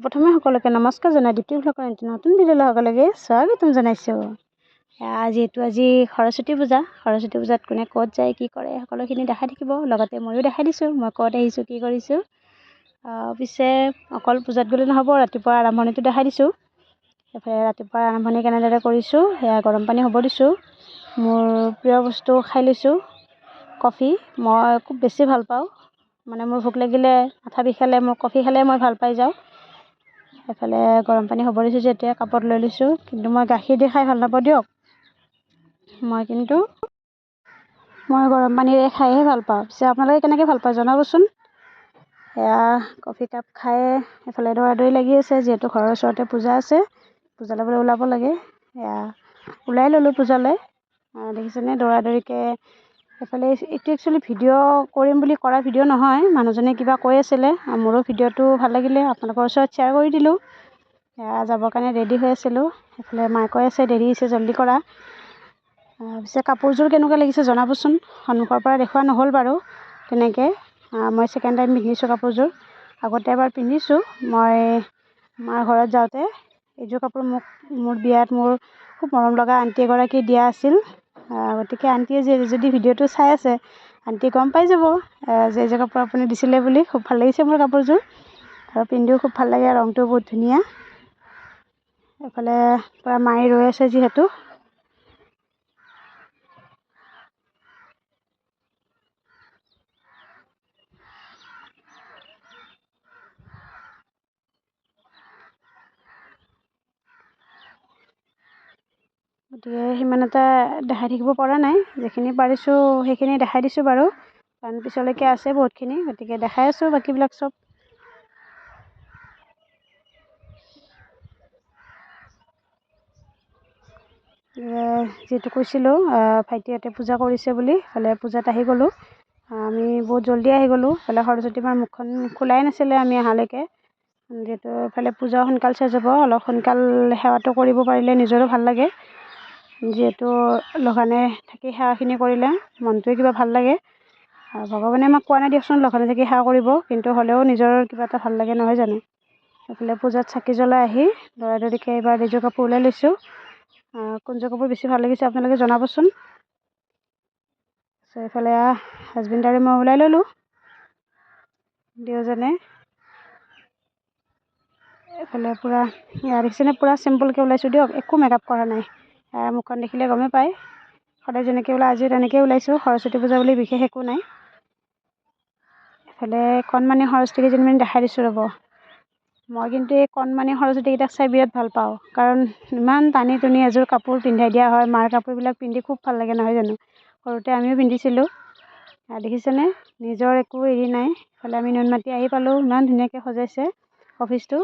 প্ৰথমে সকলোকে নমস্কাৰ জনাই এটি নতুন ভিডিঅ'লৈ সকলোকে স্বাগতম জনাইছোঁ। যিহেতু আজি সৰস্বতী পূজা সৰস্বতী পূজাত কোনে ক'ত যায় কি কৰে সকলোখিনি দেখাই থাকিব। লগতে ময়ো দেখাই দিছোঁ মই ক'ত আহিছোঁ কি কৰিছোঁ। পিছে অকল পূজাত গ'লে নহ'ব ৰাতিপুৱা আৰম্ভণিটো দেখাই দিছোঁ। এইফালে ৰাতিপুৱা আৰম্ভণি কেনেদৰে কৰিছোঁ সেয়া গৰম পানী হ'ব দিছোঁ। মোৰ প্ৰিয় বস্তু খাই লৈছোঁ কফি। মই খুব বেছি ভাল পাওঁ। মানে মোৰ ভোক লাগিলে মাথা বিষালে মোৰ কফি খালে মই ভাল পাই যাওঁ। এফালে গৰম পানী হ'ব দিছোঁ যেতিয়া কাপত লৈ লৈছোঁ কিন্তু মই গাখীৰ দি খাই ভাল নাপাওঁ দিয়ক। মই কিন্তু মই গৰম পানীৰে খাইহে ভাল পাওঁ। পিছে আপোনালোকে কেনেকৈ ভাল পায় জনাবচোন। এয়া কফি কাপ খাই এফালে দৌৰা দৌৰি লাগি আছে যিহেতু ঘৰৰ ওচৰতে পূজা আছে পূজা ল'বলৈ ওলাব লাগে। এয়া ওলাই ল'লোঁ পূজালৈ। দেখিছেনে? দৌৰা এফালে এইটো একচুৱেলি ভিডিঅ' কৰিম বুলি কৰা ভিডিঅ' নহয় মানুহজনে কিবা কৈ আছিলে মোৰো ভিডিঅ'টো ভাল লাগিলে আপোনালোকৰ ওচৰত শ্বেয়াৰ কৰি দিলোঁ। যাবৰ কাৰণে ৰেডি হৈ আছিলোঁ এইফালে মায়ে কৈ আছে দেৰি হৈছে জল্দি কৰা। পিছে কাপোৰযোৰ কেনেকুৱা লাগিছে জনাবচোন সন্মুখৰ পৰা দেখুওৱা নহ'ল বাৰু তেনেকৈ। মই ছেকেণ্ড টাইম পিন্ধিছোঁ কাপোৰযোৰ আগতে এবাৰ পিন্ধিছোঁ মই মাৰ ঘৰত যাওঁতে এইযোৰ কাপোৰ মোক মোৰ বিয়াত মোৰ খুব মৰম লগা আণ্টি এগৰাকী দিয়া আছিল। গতিকে আণ্টিয়ে যদি ভিডিঅ'টো চাই আছে আণ্টিয়ে গম পাই যাব যে এইযোৰ কাপোৰ আপুনি দিছিলে বুলি খুব ভাল লাগিছে মোৰ কাপোৰযোৰ। আৰু পিন্ধিও খুব ভাল লাগে ৰংটো বহুত ধুনীয়া। এফালে পূৰা মায়ে ৰৈ আছে যিহেতু। গতিকে সিমান এটা দেখাই থাকিব পৰা নাই। যিখিনি পাৰিছোঁ সেইখিনি দেখাই দিছোঁ বাৰু। কাৰণ পিছলৈকে আছে বহুতখিনি গতিকে দেখাই আছোঁ বাকীবিলাক চব। যিহেতু কৈছিলোঁ ভাইটিহঁতে পূজা কৰিছে বুলি ইফালে পূজাত আহি গ'লোঁ। আমি বহুত জল্দি আহি গ'লোঁ। ইফালে সৰস্বতী মাৰ মুখখন খোলাই নাছিলে আমি অহালৈকে। যিহেতু ইফালে পূজাও সোনকাল চেচ হ'ব অলপ সোনকাল সেৱাটো কৰিব পাৰিলে নিজৰো ভাল লাগে। যিহেতু লঘোণে থাকি সেৱাখিনি কৰিলে মনটোৱে কিবা ভাল লাগে। ভগৱানে আমাক কোৱা নাই দিয়কচোন লঘোণে থাকি সেৱা কৰিব কিন্তু হ'লেও নিজৰ কিবা এটা ভাল লাগে নহয় জানো? এইফালে পূজাত চাকি জ্বলাই আহি দৌৰা দৌৰিকৈ এইবাৰ এইযোৰ কাপোৰ ওলাই লৈছোঁ। কোনযোৰ কাপোৰ বেছি ভাল লাগিছে আপোনালোকে জনাবচোন? চ' এইফালে হাজবেণ্ড আৰু মই ওলাই ল'লোঁ। দুয়োজনে এইফালে পূৰা দেখিছেনে? পূৰা চিম্পুলকৈ ওলাইছোঁ দিয়ক একো মেকআপ কৰা নাই। মুখখন দেখিলে গমেই পায়। সদায় যেনেকৈ ওলাই আজিও তেনেকৈ ওলাইছোঁ সৰস্বতী পূজা বুলি বিশেষ একো নাই। এইফালে কণমানি সৰস্বতী কেইজনীমান দেখাই দিছোঁ ৰ'ব। মই কিন্তু এই কণমানি সৰস্বতীকেইটাক চাই বিৰাট ভাল পাওঁ। কাৰণ ইমান টানি টুনি এযোৰ কাপোৰ পিন্ধাই দিয়া হয় মাৰ কাপোৰবিলাক পিন্ধি খুব ভাল লাগে নহয় জানো? সৰুতে আমিও পিন্ধিছিলোঁ। দেখিছেনে? নিজৰ একো হেৰি নাই। ইফালে আমি নুনমাটি আহি পালোঁ ইমান ধুনীয়াকৈ সজাইছে অফিচটো।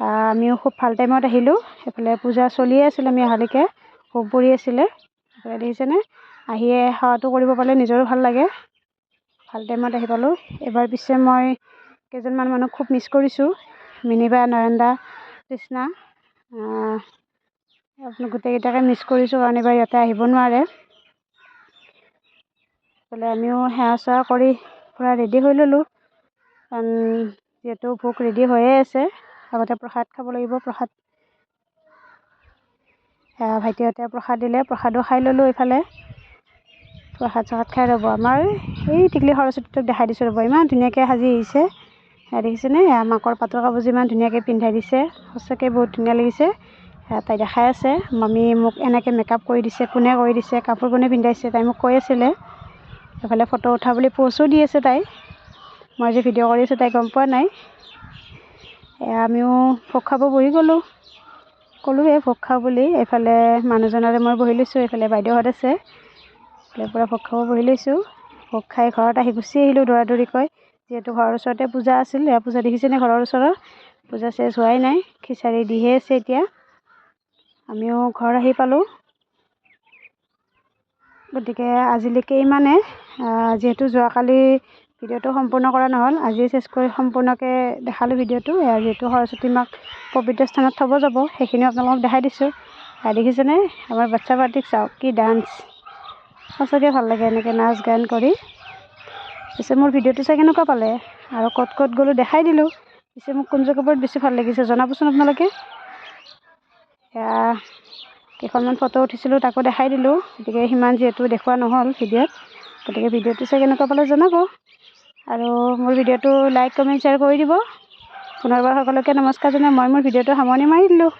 আমিও খুব ভাল টাইমত আহিলোঁ। এইফালে পূজা চলিয়ে আছিলে আমি অহালৈকে ভোগ পৰি আছিলে দেখিছেনে? আহিয়ে সেৱাটো কৰিব পালে নিজৰো ভাল লাগে। ভাল টাইমত আহি পালোঁ। এইবাৰ পিছে মই কেইজনমান মানুহক খুব মিছ কৰিছোঁ। মিনিবা নয়নদা কৃষ্ণা আপোনাক গোটেইকেইটাকে মিছ কৰিছোঁ কাৰণ এইবাৰ ইয়াতে আহিব নোৱাৰে। এইফালে আমিও সেৱা চেৱা কৰি পূৰা ৰেডি হৈ ল'লোঁ। কাৰণ যিহেতু ভোগ ৰেডি হৈয়ে আছে। আগতে প্ৰসাদ খাব লাগিব প্ৰসাদ ভাইটিহঁতে প্ৰসাদ দিলে প্ৰসাদো খাই ল'লোঁ এইফালে। প্ৰসাদ চসাদ খাই ৰ'ব আমাৰ এই টিকলি সৰস্বতীটোক দেখাই দিছোঁ ৰ'ব ইমান ধুনীয়াকৈ সাজি আহিছে। দেখিছেনে? মাকৰ পাটৰ কাপোৰযোৰ ইমান ধুনীয়াকৈ পিন্ধাই দিছে। সঁচাকৈ বহুত ধুনীয়া লাগিছে। তাই দেখাই আছে। মামী মোক এনেকৈ মেকআপ কৰি দিছে কোনে কৰি দিছে কাপোৰ কোনে পিন্ধাইছে তাই মোক কৈ আছিলে। এইফালে ফটো উঠা বুলি প'জো দি আছে তাই। মই যে ভিডিঅ' কৰি আছোঁ তাই গম পোৱা নাই। আমিও ভোগ খাব বহি গ'লোঁ। ক'লোৱে ভোগ খাওঁ বুলি। এইফালে মানুহজনৰে মই বহি লৈছোঁ এইফালে বাইদেউহঁত আছে। পূৰা ভোগ খাব বহি লৈছোঁ। ভোগ খাই ঘৰত আহি গুচি আহিলোঁ দৌৰা দৌৰিকৈ যিহেতু ঘৰৰ ওচৰতে পূজা আছিল এয়া পূজা দেখিছেনে ঘৰৰ ওচৰৰ পূজা চেচ হোৱাই নাই খিচাৰি দিহে আছে এতিয়া। আমিও ঘৰ আহি পালোঁ। গতিকে আজিলৈকে ইমানে। যিহেতু যোৱাকালি ভিডিঅ'টো সম্পূৰ্ণ কৰা নহ'ল। আজি চেচ কৰি সম্পূৰ্ণকৈ দেখালোঁ ভিডিঅ'টো। যিহেতু সৰস্বতী মাক পবিত্ৰ স্থানত থ'ব যাব সেইখিনিও আপোনালোকক দেখাই দিছোঁ। দেখিছেনে? আমাৰ বাচ্ছা পাৰ্টিক চাওক কি ডান্স। সঁচাকৈ ভাল লাগে এনেকৈ নাচ গান কৰি। পিছে মোৰ ভিডিঅ'টো চাই কেনেকুৱা পালে? আৰু ক'ত ক'ত গ'লোঁ দেখাই দিলোঁ। পিছে মোক কোনযোৰ কাপোৰত বেছি ভাল লাগিছে জনাবচোন আপোনালোকে। এয়া কেইখনমান ফটো উঠিছিলোঁ তাকো দেখাই দিলোঁ। গতিকে সিমান যিহেতু দেখুওৱা নহ'ল ভিডিঅ'ত। গতিকে ভিডিঅ'টো চাই কেনেকুৱা পালে জনাব। আৰু মোৰ ভিডিঅ'টো লাইক কমেণ্ট শ্বেয়াৰ কৰি দিব। পুনৰবাৰ সকলোকে নমস্কাৰ জনাই মই মোৰ ভিডিঅ'টো সামৰণি মাৰি দিলোঁ।